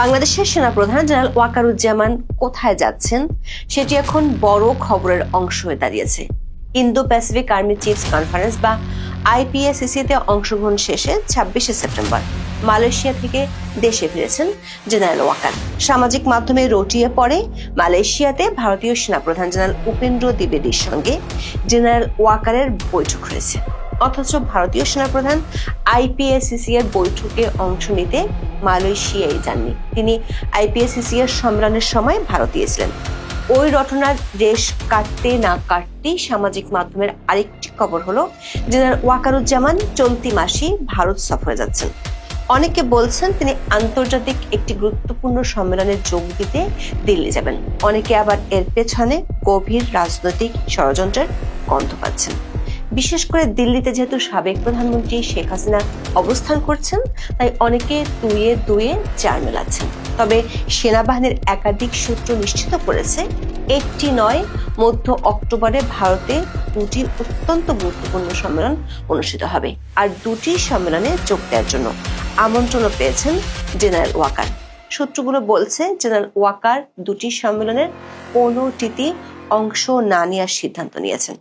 বাংলাদেশের সেনাপ্রধান জেনারেল ওয়াকারুজ্জামান কোথায় যাচ্ছেন, সেটি এখন বড় খবরের অংশ হয়ে দাঁড়িয়েছে। Indo Pacific army chiefs conference বা আইপিএসসিসিতে অংশগ্রহণ শেষে ছাব্বিশে সেপ্টেম্বর মালয়েশিয়া থেকে দেশে ফিরেছেন জেনারেল ওয়াকার। সামাজিক মাধ্যমে রটিয়ে পড়ে মালয়েশিয়াতে ভারতীয় সেনাপ্রধান জেনারেল উপেন্দ্র দ্বিবেদীর সঙ্গে জেনারেল ওয়াকারের বৈঠক হয়েছে। অথচ ভারতীয় সেনাপ্রধান আইপিএসসিসি এর বৈঠকে অংশ নিতে মালয়েশিয়ায় যাননি। তিনি আইপিএসসিসি এর সম্মেলনের সময় ভারতীয় ছিলেন ওই রটনার রেশ কাটতে না কাটতেই সামাজিক মাধ্যমের আরেকটি খবর হলো জেনারেল ওয়াকারুজ্জামান চলতি মাসেই ভারত সফরে যাচ্ছেন। অনেকে বলছেন তিনি আন্তর্জাতিক একটি গুরুত্বপূর্ণ সম্মেলনে যোগ দিতে দিল্লি যাবেন। অনেকে আবার এর পেছনে গভীর রাজনৈতিক ষড়যন্ত্রের গন্ধ পাচ্ছেন। বিশেষ করে দিল্লিতে যেহেতু সাবেক প্রধানমন্ত্রী শেখ হাসিনা অবস্থান করছেন, তাই অনেকে দুয়ে দুয়ে চার মেলাচ্ছেন। তবে সেনাবাহিনীর একাধিক সূত্র নিশ্চিত করেছে, একটি নয়, মধ্য অক্টোবরে ভারতে দুটি অত্যন্ত গুরুত্বপূর্ণ সম্মেলন অনুষ্ঠিত হবে, আর দুটি সম্মেলনে যোগ দেওয়ার জন্য আমন্ত্রণও পেয়েছেন জেনারেল ওয়াকার। সূত্রগুলো বলছে, জেনারেল ওয়াকার দুটি সম্মেলনের কোনোটিতে অংশ না নেওয়ার সিদ্ধান্ত নিয়েছেন।